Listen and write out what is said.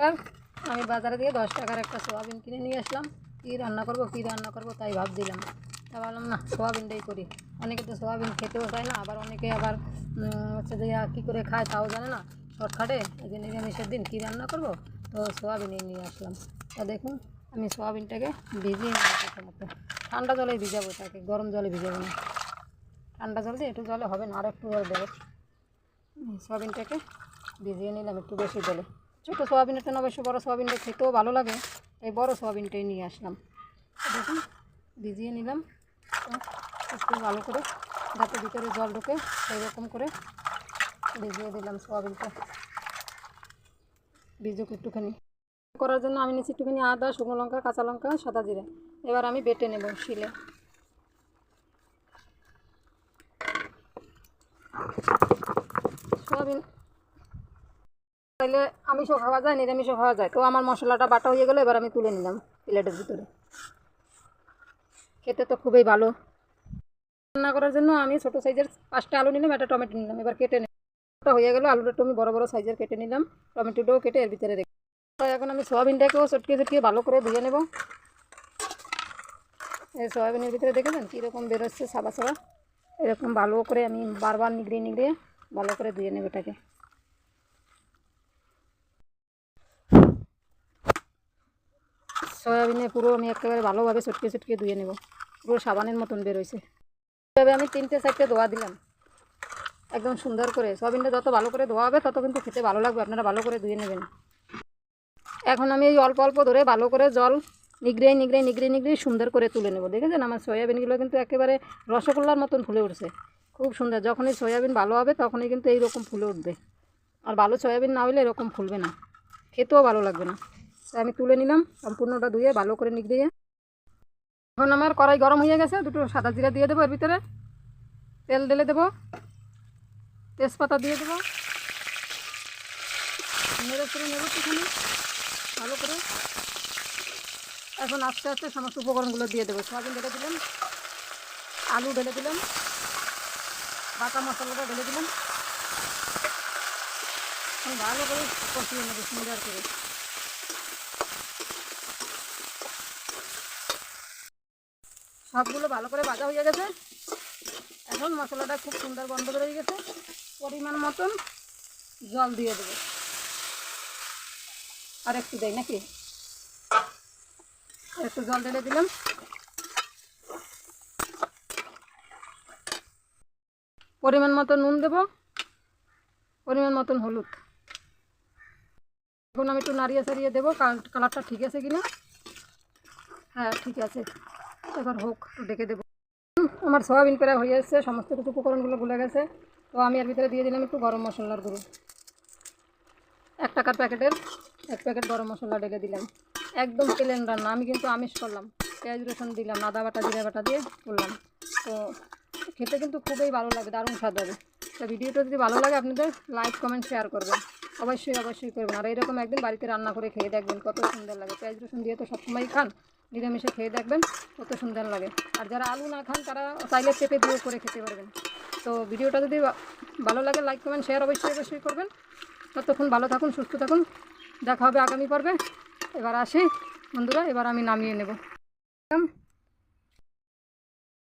নমস্কার। আমি বাজারে দিয়ে দশ টাকার একটা সোয়াবিন কিনে নিয়ে আসলাম। কী রান্না করব, কী রান্না করব তাই ভাবছিলাম। তা ভাবলাম, না, সোয়াবিনটাই করি। অনেকে তো সোয়াবিন খেতেও চায় না, আবার অনেকে আবার হচ্ছে যে কী করে খায় তাও জানে না, শর্টকাটে। এই যে নিরামিষের দিন, কী রান্না করব? তো সোয়াবিনই নিয়ে আসলাম। তা দেখুন, আমি সোয়াবিনটাকে ভিজিয়ে প্রথমত। ঠান্ডা জলে ভিজাবো তাকে গরম জলে ভিজাবো না। ঠান্ডা জল দিয়ে একটু জলে হবে না আর একটু জল দেবো। সোয়াবিনটাকে ভিজিয়ে নিলাম একটু বেশি জলে। ছোটো সোয়াবিনের তো অবশ্য বড়ো সোয়াবিনটা খেতেও ভালো লাগে। এই বড়ো সোয়াবিনটাই নিয়ে আসলাম। দেখুন, ভিজিয়ে নিলাম। একটু ভালো করে যাতে ভিতরে জল ঢুকে সেই রকম করে ভিজিয়ে দিলাম সোয়াবিনটা। ভিজুক একটুখানি। করার জন্য আমি নিচ্ছি একটুখানি আদা, শুকনো লঙ্কা, কাঁচা লঙ্কা, সাদা জিরে। এবার আমি বেটে নেব শিলে। সয়াবিন তাইলে আমিষও খাওয়া যায় নিরামিষও খাওয়া যায় তো আমার মশলাটা বাটা হয়ে গেলো, এবার আমি তুলে নিলাম প্লেটের ভিতরে। খেতে তো খুবই ভালো। রান্না করার জন্য আমি ছোটো সাইজের পাঁচটা আলু নিলাম, একটা টমেটো নিলাম। এবার কেটে নিলাম। হয়ে গেলো, আলুটা আমি বড়ো বড়ো সাইজের কেটে নিলাম। টমেটোটাও কেটে এর ভিতরে রেখে এখন আমি সোয়াবিনটাকেও চটকিয়ে চটকিয়ে ভালো করে ধুয়ে নেব। এই সোয়াবিনের ভিতরে দেখেছেন কীরকম বেরোচ্ছে সাদা সাদা? এরকম ভালো করে আমি বারবার নিগড়িয়ে নিগড়িয়ে ভালো করে ধুয়ে নেব এটাকে। সয়াবিনে পুরো আমি একেবারে ভালোভাবে চটকে চটকে ধুয়ে নেব। পুরো সাবানের মতন বেরোইছে এভাবে আমি তিনটে চারটে ধোয়া দিলাম। একদম সুন্দর করে। সয়াবিনটা যত ভালো করে ধোয়া হবে, তত কিন্তু খেতে ভালো লাগবে। আপনারা ভালো করে ধুয়ে নেবেন। এখন আমি এই অল্প অল্প ধরে ভালো করে জল নিগড়ে নিগড়ে নিগড়ে নিগড়ে সুন্দর করে তুলে নেব। দেখেছেন? আমার সয়াবিনগুলো কিন্তু একেবারে রসগোল্লার মতন ফুলে উঠছে। খুব সুন্দর। যখনই সয়াবিন ভালো হবে, তখনই কিন্তু এইরকম ফুলে উঠবে। আর ভালো সয়াবিন না হলে এরকম ফুলবে না। খেতেও ভালো লাগবে না। আমি তুলে নিলাম, সম্পূর্ণটা ধুয়ে ভালো করে নিগড়িয়ে এখন আমার কড়াই গরম হয়ে গেছে, দুটো সাদা জিরা দিয়ে দেবো এর ভিতরে। তেল ঢেলে দেবো, তেজপাতা দিয়ে দেবো। নেড়ে ফেড়ে নেব ভালো করে। এখন আস্তে আস্তে সমস্ত উপকরণগুলো দিয়ে দেবো। সয়াবিন ঢেলে দিলাম, আলু ঢেলে দিলাম, বাটা মশলাটা ঢেলে দিলাম। ভালো করে কষিয়ে নেব সুন্দর করে। সবগুলো ভালো করে ভাজা হয়ে গেছে। এখন মশলাটা খুব সুন্দর গন্ধ বেরিয়ে গেছে। পরিমাণ মতন জল দিয়ে দেবো। আর একটু দেয় নাকি? একটু জল ঢেলে দিলাম। পরিমাণ মতো নুন দেব। পরিমাণ মতন হলুদ। এখন আমি একটু নাড়িয়ে সারিয়ে দেবো। কাল- কালারটা ঠিক আছে কিনা? হ্যাঁ ঠিক আছে। এবার হোক, একটু ডেকে দেবো। আমার সয়াবিন প্রায় হয়ে এসছে, সমস্ত কিছু উপকরণগুলো গুলে গেছে। তো আমি এর ভিতরে দিয়ে দিলাম একটু গরম মশলার গুঁড়ো। এক টাকার প্যাকেটের, এক প্যাকেট গরম মশলা ঢেলে দিলাম। একদম প্লেন রান্না, আমি কিন্তু আমিষ করলাম। পেঁয়াজ, রসুন দিলাম, আদা বাটা, জিরা বাটা দিয়ে করলাম। তো খেতে কিন্তু খুবই ভালো লাগে, দারুণ স্বাদ হবে। তো ভিডিওটা যদি ভালো লাগে, আপনাদের লাইক কমেন্ট শেয়ার করবেন। অবশ্যই অবশ্যই করবেন। আর এরকম একদিন বাড়িতে রান্না করে খেয়ে দেখবেন কত সুন্দর লাগে। পেঁয়াজ, রসুন দিয়ে তো সবসময়ই খান। নিরামিষে খেয়ে দেখবেন, কত সুন্দর লাগে। আর যারা আলু না খান, তারা চাইলে চেপে দিয়েও করে খেতে পারবেন। তো ভিডিওটা যদি ভালো লাগে লাইক করবেন শেয়ার অবশ্যই অবশ্যই করবেন। ততক্ষণ ভালো থাকুন, সুস্থ থাকুন। দেখা হবে আগামী পর্বে। এবার আসি। বন্ধুরা, এবার আমি নামিয়ে নেব।